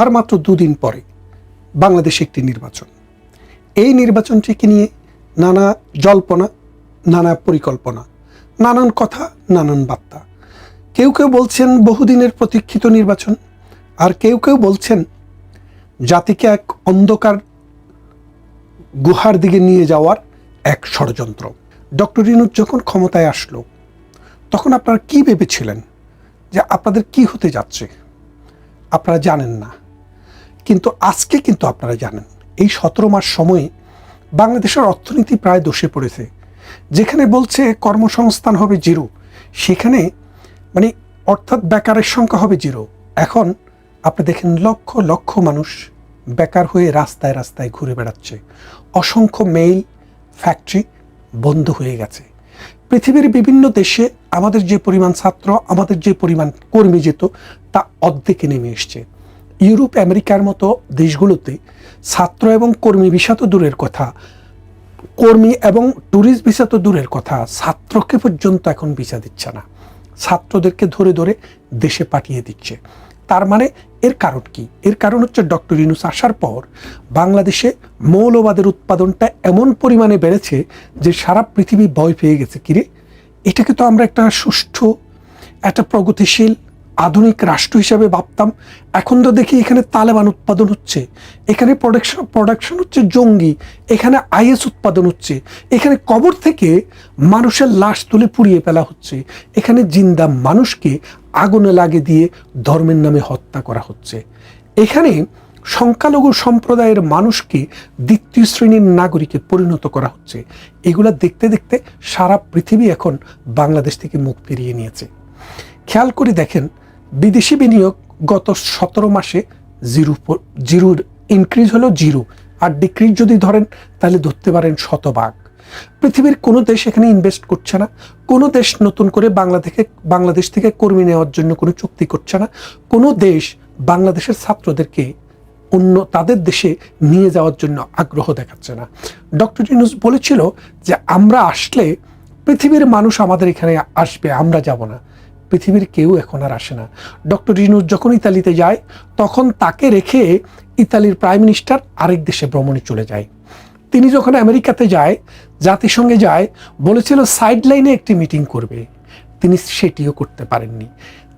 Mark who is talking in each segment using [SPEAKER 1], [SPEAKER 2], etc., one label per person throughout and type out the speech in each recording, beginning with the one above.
[SPEAKER 1] আর মাত্র দুদিন পরে বাংলাদেশে একটি নির্বাচন। এই নির্বাচনটিকে নিয়ে নানা জল্পনা, নানা পরিকল্পনা, নানান কথা, নানান বার্তা। কেউ কেউ বলছেন বহুদিনের প্রতীক্ষিত নির্বাচন, আর কেউ কেউ বলছেন জাতিকে এক অন্ধকার গুহার দিকে নিয়ে যাওয়ার এক ষড়যন্ত্র। ডক্টর ইনুজ যখন ক্ষমতায় আসলো, তখন আপনারা কি ভেবেছিলেন যে আপনাদের কি হতে যাচ্ছে? আপনারা জানেন না। কিন্তু আজকে কিন্তু আপনারা জানেন, এই সতেরো মাস সময়ে বাংলাদেশের অর্থনীতি প্রায় দোষে পড়েছে। যেখানে বলছে কর্মসংস্থান হবে জিরো, সেখানে মানে অর্থাৎ বেকারের সংখ্যা হবে জিরো। এখন আপনি দেখেন লক্ষ লক্ষ মানুষ বেকার হয়ে রাস্তায় রাস্তায় ঘুরে বেড়াচ্ছে। অসংখ্য মেইল ফ্যাক্টরি বন্ধ হয়ে গেছে। পৃথিবীর বিভিন্ন দেশে আমাদের যে পরিমাণ ছাত্র, আমাদের যে পরিমাণ কর্মী যেত, তা অর্ধেকে নেমে এসছে। ইউরোপ, আমেরিকার মতো দেশগুলোতে ছাত্র এবং কর্মী ভিসা তো দূরের কথা। কর্মী এবং ট্যুরিস্ট ভিসা তো দূরের কথা। ছাত্রকে পর্যন্ত এখন ভিসা দিচ্ছে না। ছাত্রদেরকে ধরে ধরে দেশে পাঠিয়ে দিচ্ছে। তার মানে এর কারণ কি? এর কারণ হচ্ছে ডক্টর ইনুস আসার পর বাংলাদেশে মৌলবাদের উৎপাদনটা এমন পরিমাণে বেড়েছে যে সারা পৃথিবী ভয় পেয়ে গেছে। কিরে? এটাকে তো আমরা একটা সুষ্ঠু, একটা প্রগতিশীল আধুনিক রাষ্ট্র হিসাবে ভাবতাম। এখন তো দেখি এখানে তালেবান উৎপাদন হচ্ছে। এখানে প্রোডাকশন প্রোডাকশন হচ্ছে জঙ্গি, এখানে আইএস উৎপাদন হচ্ছে। এখানে কবর থেকে মানুষের লাশ তুলে পুড়িয়ে ফেলা হচ্ছে। এখানে জিন্দা মানুষকে আগুনে লাগে দিয়ে ধর্মের নামে হত্যা করা হচ্ছে। এখানে সংখ্যালঘু সম্প্রদায়ের মানুষকে দ্বিতীয় শ্রেণির নাগরিকে পরিণত করা হচ্ছে। এগুলা দেখতে দেখতে সারা পৃথিবী এখন বাংলাদেশ থেকে মুখ ফিরিয়ে নিয়েছে। খেয়াল করে দেখেন বিদেশি বিনিয়োগ গত সতেরো মাসে জিরো জিরোর ইনক্রিজ হলো জিরো। আর ডিক্রিজ যদি ধরেন, তাহলে ধরতে পারেন শতভাগ। পৃথিবীর কোনো দেশ এখানে ইনভেস্ট করছে না। কোনো দেশ নতুন করে বাংলা থেকে, বাংলাদেশ থেকে কর্মী নেওয়ার জন্য কোনো চুক্তি করছে না। কোনো দেশ বাংলাদেশের ছাত্রদেরকে অন্য, তাদের দেশে নিয়ে যাওয়ার জন্য আগ্রহ দেখাচ্ছে না। ডক্টর ইউনুস বলেছিল যে, আমরা আসলে পৃথিবীর মানুষ আমাদের এখানে আসবে, আমরা যাব না। পৃথিবীর কেউ এখন আর আসে না। ডক্টর ইনুস যখন ইতালিতে যায়, তখন তাকে রেখে ইতালির প্রাইম মিনিস্টার আরেক দেশে ভ্রমণে চলে যায়। তিনি যখন আমেরিকাতে যায়, জাতিসংঘে যায়, বলেছিল সাইড লাইনে একটি মিটিং করবে। তিনি সেটিও করতে পারেননি।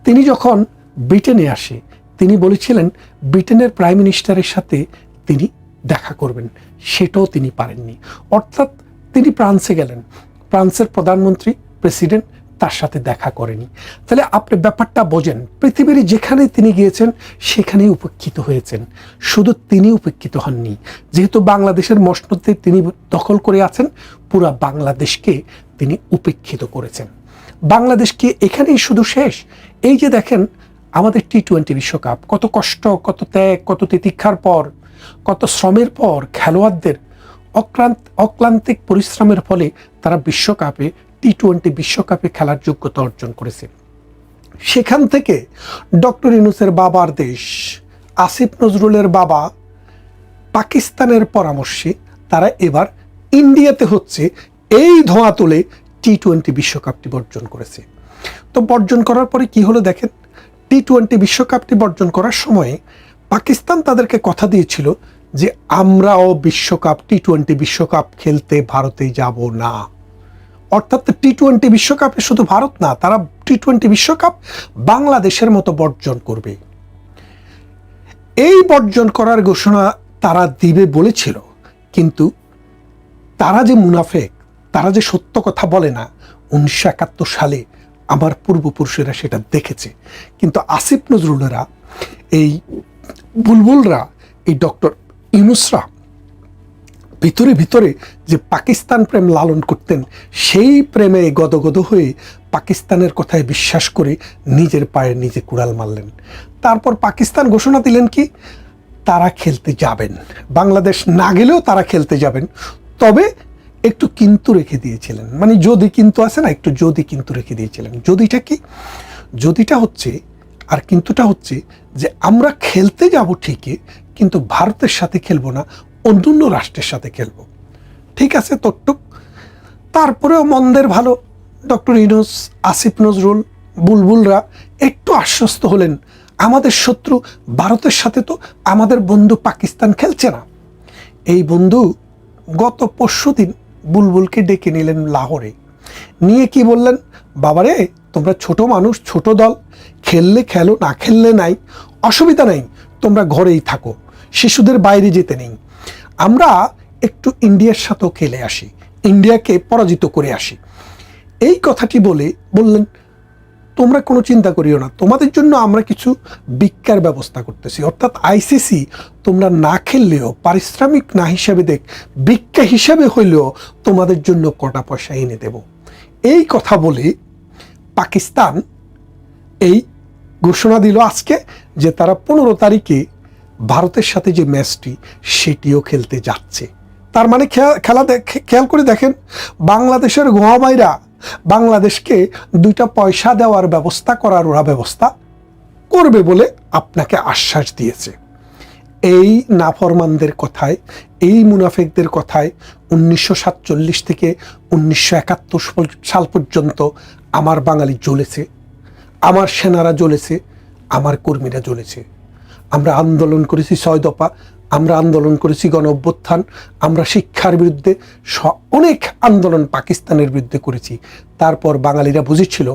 [SPEAKER 1] তিনি যখন ব্রিটেনে আসে, তিনি বলেছিলেন ব্রিটেনের প্রাইম মিনিস্টারের সাথে তিনি দেখা করবেন। সেটাও তিনি পারেননি। অর্থাৎ তিনি ফ্রান্সে গেলেন। ফ্রান্সের প্রধানমন্ত্রী, প্রেসিডেন্ট তার সাথে দেখা করেনি। তাহলে আপনি ব্যাপারটা বোঝেন, পৃথিবীর যেখানে তিনি গিয়েছেন, সেখানেই উপেক্ষিত হয়েছেন। শুধু তিনি উপেক্ষিত হননি, যেহেতু বাংলাদেশের মসনদে তিনি দখল করে আছেন, পুরা বাংলাদেশকে তিনি উপেক্ষিত করেছেন। বাংলাদেশকে এখানেই শুধু শেষ? এই যে দেখেন, আমাদের টি টোয়েন্টি বিশ্বকাপ, কত কষ্ট, কত ত্যাগ, কত তিতিক্ষার পর, কত শ্রমের পর খেলোয়াড়দের অক্লান্ত অক্লান্তিক পরিশ্রমের ফলে তারা বিশ্বকাপে টি টোয়েন্টি বিশ্বকাপে খেলার যোগ্যতা অর্জন করেছে। সেখান থেকে ডক্টর ইনুসের বাবার দেশ, আসিফ নজরুলের বাবা, পাকিস্তানের পরামর্শে তারা এবার ইন্ডিয়াতে হচ্ছে এই ধোঁয়া তুলে টি টোয়েন্টি বিশ্বকাপটি বর্জন করেছে। তো বর্জন করার পরে কি হলো দেখেন? টি টোয়েন্টি বিশ্বকাপটি বর্জন করার সময়ে পাকিস্তান তাদেরকে কথা দিয়েছিল যে, আমরাও বিশ্বকাপ টি টোয়েন্টি বিশ্বকাপ খেলতে ভারতে যাব না। অর্থাৎ টি টোয়েন্টি বিশ্বকাপে শুধু ভারত না, তারা টি টোয়েন্টি বিশ্বকাপ বাংলাদেশের মতো বর্জন করবে। এই বর্জন করার ঘোষণা তারা দিবে বলেছিল, কিন্তু তারা যে মুনাফেক, তারা যে সত্য কথা বলে না, উনিশশো একাত্তর সালে আমার পূর্বপুরুষেরা সেটা দেখেছে। কিন্তু আসিফ নজরুলেরা, এই বুলবুলরা, এই ডক্টর ইউনুসরা ভিতরে ভিতরে যে পাকিস্তান প্রেম লালন করতেন, সেই প্রেমে গদগদ হয়ে পাকিস্তানের কথায় বিশ্বাস করে নিজের পায়ে নিজে কুড়াল মারলেন। তারপর পাকিস্তান ঘোষণা দিলেন কি, তারা খেলতে যাবেন। বাংলাদেশ না গেলেও তারা খেলতে যাবেন। তবে একটু কিন্তু রেখে দিয়েছিলেন। মানে যদি কিন্তু আছে না, একটু যদি কিন্তু রেখে দিয়েছিলেন। যদিটা কি, যদিটা হচ্ছে, আর কিন্তুটা হচ্ছে যে আমরা খেলতে যাব ঠিকই, কিন্তু ভারতের সাথে খেলব না। অন্য রাষ্ট্রের সাথে খেলব। ঠিক আছে, তোট্টুক। তারপরেও মন্দের ভালো। ডক্টর ইনুস আসিফ নজরুল, বুলবুলরা একটু আশ্বস্ত হলেন। আমাদের শত্রু ভারতের সাথে তো আমাদের বন্ধু পাকিস্তান খেলছে না। এই বন্ধু গত পরশু দিন বুলবুলকে ডেকে নিলেন লাহোরে। নিয়ে কি বললেন? বাবারে, তোমরা ছোট মানুষ, ছোট দল, খেললে খেলো, না খেললে নাই। অসুবিধা নাই, তোমরা ঘরেই থাকো। শিশুদের বাইরে যেতে নেই। আমরা একটু ইন্ডিয়ার সাথেও খেলে আসি, ইন্ডিয়াকে পরাজিত করে আসি। এই কথাটি বলে বললেন, তোমরা কোনো চিন্তা করিও না, তোমাদের জন্য আমরা কিছু ভিক্ষার ব্যবস্থা করতেছি। অর্থাৎ আইসিসি তোমরা না খেললেও, পারিশ্রমিক না হিসাবে দেখ ভিক্ষা হিসাবে হইলেও তোমাদের জন্য কটা পয়সা এনে দেব। এই কথা বলে পাকিস্তান এই ঘোষণা দিল আজকে যে তারা পনেরো তারিখে ভারতের সাথে যে ম্যাচটি, সেটিও খেলতে যাচ্ছে। তার মানে খেলা খেয়াল করে দেখেন, বাংলাদেশের গোয়ামাইরা বাংলাদেশকে দুইটা পয়সা দেওয়ার ব্যবস্থা করার ওরা ব্যবস্থা করবে বলে আপনাকে আশ্বাস দিয়েছে। এই নাফরমানদের কথায়, এই মুনাফেকদের কথায় উনিশশো সাতচল্লিশ থেকে উনিশশো একাত্তর সাল পর্যন্ত আমার বাঙালি জ্বলেছে, আমার সেনারা জ্বলেছে, আমার কর্মীরা জ্বলেছে। আমরা আন্দোলন করেছি ছয় দফা, আমরা আন্দোলন করেছি গণ অভ্যুত্থান আমরা শিক্ষার বিরুদ্ধে অনেক আন্দোলন পাকিস্তানের বিরুদ্ধে করেছি। তারপর বাঙালিরা বুঝেছিল,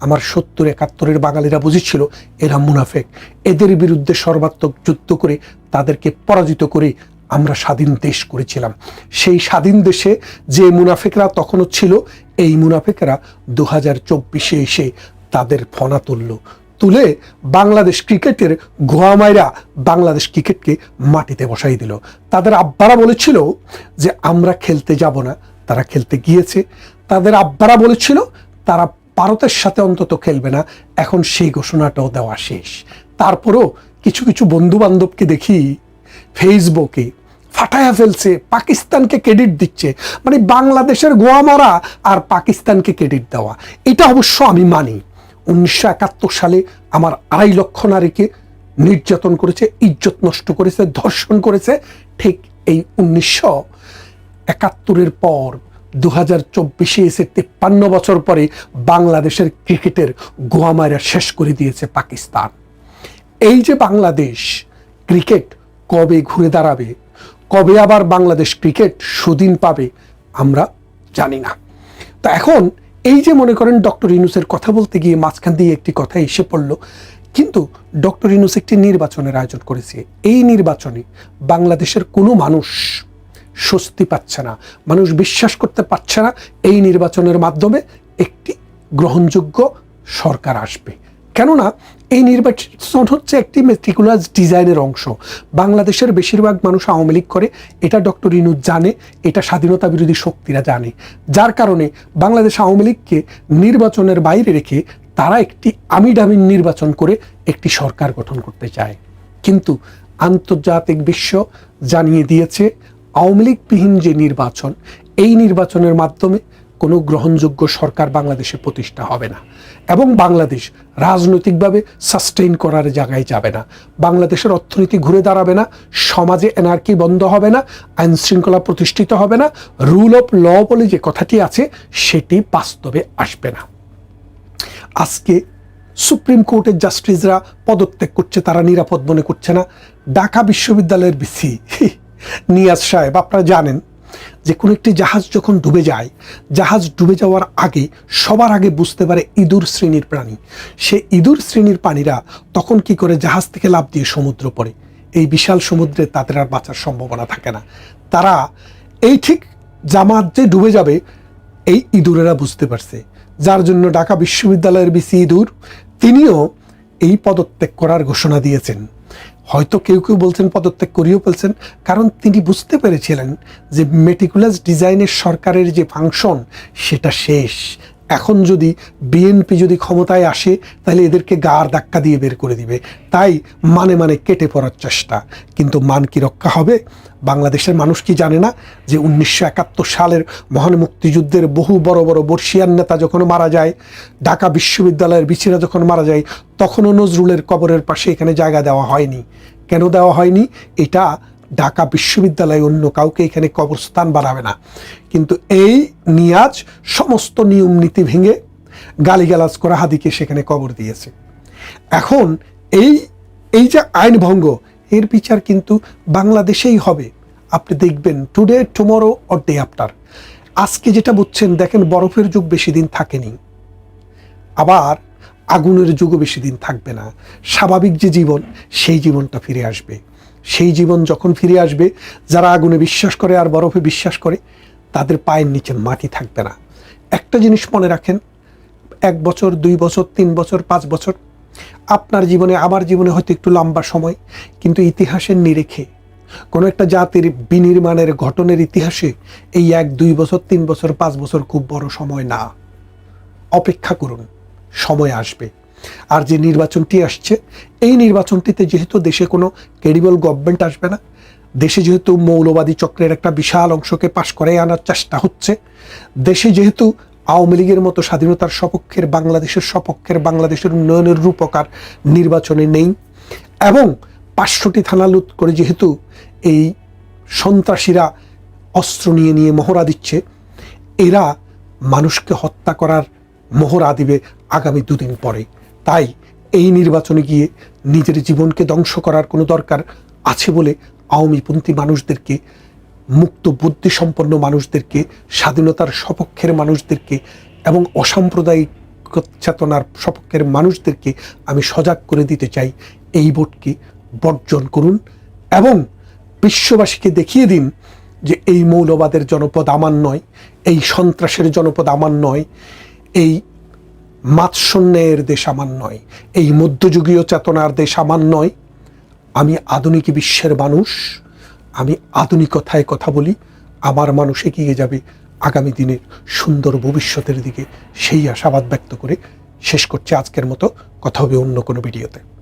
[SPEAKER 1] আমার সত্তর একাত্তরের বাঙালিরা বুঝেছিল, এরা মুনাফেক। এদের বিরুদ্ধে সর্বাত্মক যুদ্ধ করে তাদেরকে পরাজিত করে আমরা স্বাধীন দেশ করেছিলাম। সেই স্বাধীন দেশে যে মুনাফেকরা তখনও ছিল, এই মুনাফেকরা দু হাজার চব্বিশে এসে তাদের ফনা তুলল। তুলে বাংলাদেশ ক্রিকেটের গোয়ামাইরা বাংলাদেশ ক্রিকেটকে মাটিতে বসাই দিল। তাদের আব্বারা বলেছিল যে, আমরা খেলতে যাব না, তারা খেলতে গিয়েছে। তাদের আব্বারা বলেছিল, তারা ভারতের সাথে অন্তত খেলবে না, এখন সেই ঘোষণাটাও দেওয়া শেষ। তারপরও কিছু কিছু বন্ধু বান্ধবকে দেখি ফেসবুকে ফাটায়া ফেলছে, পাকিস্তানকে ক্রেডিট দিচ্ছে। মানে বাংলাদেশের গোয়া মারা আর পাকিস্তানকে ক্রেডিট দেওয়া। এটা অবশ্য আমি মানি। উনিশশো একাত্তর সালে আমার আড়াই লক্ষ নারীকে নির্যাতন করেছে, ইজ্জত নষ্ট করেছে, ধর্ষণ করেছে। ঠিক এই উনিশশো একাত্তরের পর দু হাজার চব্বিশে এসে তিপ্পান্ন বছর পরে বাংলাদেশের ক্রিকেটের গোয়ামায়রা শেষ করে দিয়েছে পাকিস্তান। এই যে বাংলাদেশ ক্রিকেট কবে ঘুরে দাঁড়াবে, কবে আবার বাংলাদেশ ক্রিকেট সুদিন পাবে, আমরা জানি না। তা এখন এই যে মনে করেন ডক্টর ইনুসের কথা বলতে গিয়ে মাঝখান দিয়ে একটি কথা এসে পড়ল, কিন্তু ডক্টর ইনুস একটি নির্বাচনের আয়োজন করেছে। এই নির্বাচনে বাংলাদেশের কোনো মানুষ স্বস্তি পাচ্ছে না, মানুষ বিশ্বাস করতে পারছে না, এই নির্বাচনের মাধ্যমে একটি গ্রহণযোগ্য সরকার আসবে। কেননা এই নির্বাচন হচ্ছে একটি মেট্রিকুলাস ডিজাইনের অংশ। বাংলাদেশের বেশিরভাগ মানুষ আওয়ামী লীগ করে, এটা ডক্টর ইনুজ জানে, এটা স্বাধীনতা বিরোধী শক্তিরা জানে। যার কারণে বাংলাদেশ আওয়ামী লীগকে নির্বাচনের বাইরে রেখে তারা একটি আমিডামিন নির্বাচন করে একটি সরকার গঠন করতে চায়। কিন্তু আন্তর্জাতিক বিশ্ব জানিয়ে দিয়েছে, আওয়ামী লীগবিহীন যে নির্বাচন, এই নির্বাচনের মাধ্যমে কোনো গ্রহণযোগ্য সরকার বাংলাদেশে প্রতিষ্ঠা হবে না। এবং বাংলাদেশ রাজনৈতিকভাবে সাস্টেইন করার জায়গায় যাবে না। বাংলাদেশের অর্থনীতি ঘুরে দাঁড়াবে না, সমাজে এনার্কি বন্ধ হবে না, আইন শৃঙ্খলা প্রতিষ্ঠিত হবে না রুল অফ ল বলে যে কথাটি আছে, সেটি বাস্তবে আসবে না। আজকে সুপ্রিম কোর্টের জাস্টিসরা পদত্যাগ করছে, তারা নিরাপদ মনে করছে না। ঢাকা বিশ্ববিদ্যালয়ের বিসি নিয়াজ সাহেব, আপনারা জানেন যে কোনো একটি জাহাজ যখন ডুবে যায়, জাহাজ ডুবে যাওয়ার আগে সবার আগে বুঝতে পারে ইঁদুর শ্রেণির প্রাণী। সে ইঁদুর শ্রেণির প্রাণীরা তখন কি করে জাহাজ থেকে লাভ দিয়ে সমুদ্র পড়ে। এই বিশাল সমুদ্রে তাদের আর বাঁচার সম্ভাবনা থাকে না। তারা এই ঠিক জামাত যে ডুবে যাবে, এই ইঁদুরেরা বুঝতে পারছে। যার জন্য ঢাকা বিশ্ববিদ্যালয়ের বিসি ইঁদুর, তিনিও এই পদত্যাগ করার ঘোষণা দিয়েছেন। হয়তো কেউ কেউ বলছেন, পদত্যাগ করিয়েও ফেলছেন। কারণ তিনি বুঝতে পেরেছিলেন যে মেটিকুলাস ডিজাইনের সরকারের যে ফাংশন সেটা শেষ। এখন যদি বিএনপি যদি ক্ষমতায় আসে, তাহলে এদেরকে গার ধাক্কা দিয়ে বের করে দিবে। তাই মানে মানে কেটে পড়ার চেষ্টা। কিন্তু মান কি রক্ষা হবে? বাংলাদেশের মানুষ কি জানে না যে উনিশশো একাত্তর সালের মহান মুক্তিযুদ্ধের বহু বড় বড় বর্ষিয়ান নেতা যখন মারা যায়, ঢাকা বিশ্ববিদ্যালয়ের বিচিরা যখন মারা যায়, তখনও নজরুলের কবরের পাশে এখানে জায়গা দেওয়া হয়নি। কেন দেওয়া হয়নি? এটা ঢাকা বিশ্ববিদ্যালয়ে অন্য কাউকে এখানে কবরস্থান বানাবে না। কিন্তু এই নিয়াজ সমস্ত নিয়ম নীতি ভেঙে গালিগালাজ করা হাদিকে সেখানে কবর দিয়েছে। এখন এই এই যে আইন ভঙ্গ, এর বিচার কিন্তু বাংলাদেশেই হবে। আপনি দেখবেন today tomorrow or day after আজকে যেটা বুঝছেন, দেখেন বরফের যুগ বেশি দিন থাকেনি। আবার আগুনের যুগও বেশি দিন থাকবে না। স্বাভাবিক যে জীবন, সেই জীবনটা ফিরে আসবে। সেই জীবন যখন ফিরে আসবে, যারা আগুনে বিশ্বাস করে আর বরফে বিশ্বাস করে, তাদের পায়ের নিচে মাটি থাকবে না। একটা জিনিস মনে রাখেন, এক বছর, দুই বছর, তিন বছর, পাঁচ বছর, আপনার জীবনে, আমার জীবনে হয়তো একটু লম্বা সময়, কিন্তু ইতিহাসের নিরেখে, কোনো একটা জাতির বিনির্মাণের ঘটনের ইতিহাসে এই এক, দুই বছর, তিন বছর, পাঁচ বছর খুব বড় সময় না। অপেক্ষা করুন, সময় আসবে। আর যে নির্বাচনটি আসছে, এই নির্বাচনটিতে যেহেতু দেশে কোনো ক্রেডিবল গভর্নমেন্ট আসবে না, দেশে যেহেতু মৌলবাদী চক্রের একটা বিশাল অংশকে পাশ করে আনার চেষ্টা হচ্ছে, দেশে যেহেতু আওয়ামী লীগের মতো স্বাধীনতার সপক্ষের বাংলাদেশের সপক্ষের বাংলাদেশের উন্নয়নের রূপকার নির্বাচনে নেই, এবং পাঁচশোটি থানা লুট করে যেহেতু এই সন্ত্রাসীরা অস্ত্র নিয়ে নিয়ে মহড়া দিচ্ছে, এরা মানুষকে হত্যা করার মহড়া দিবে আগামী দুদিন পরে। তাই এই নির্বাচনে গিয়ে নিজের জীবনকে ধ্বংস করার কোনো দরকার আছে বলে আওয়ামীপন্থী মানুষদেরকে, মুক্ত বুদ্ধিসম্পন্ন মানুষদেরকে, স্বাধীনতার সপক্ষের মানুষদেরকে এবং অসাম্প্রদায়িক চেতনার সপক্ষের মানুষদেরকে আমি সজাগ করে দিতে চাই এই ভোটকে বর্জন করুন এবং বিশ্ববাসীকে দেখিয়ে দিন যে এই মৌলবাদের জনপদ আমার নয়, এই সন্ত্রাসের জনপদ আমার নয়, এই মাৎসন্যায়ের দেশ আমার নয়, এই মধ্যযুগীয় চেতনার দেশ আমার নয়। আমি আধুনিক বিশ্বের মানুষ, আমি আধুনিকতায় কথা বলি, আমার মানুষ এগিয়ে যাবে আগামী দিনের সুন্দর ভবিষ্যতের দিকে। সেই আশাবাদ ব্যক্ত করে শেষ করছে আজকের মতো। কথা হবে অন্য কোনো ভিডিওতে।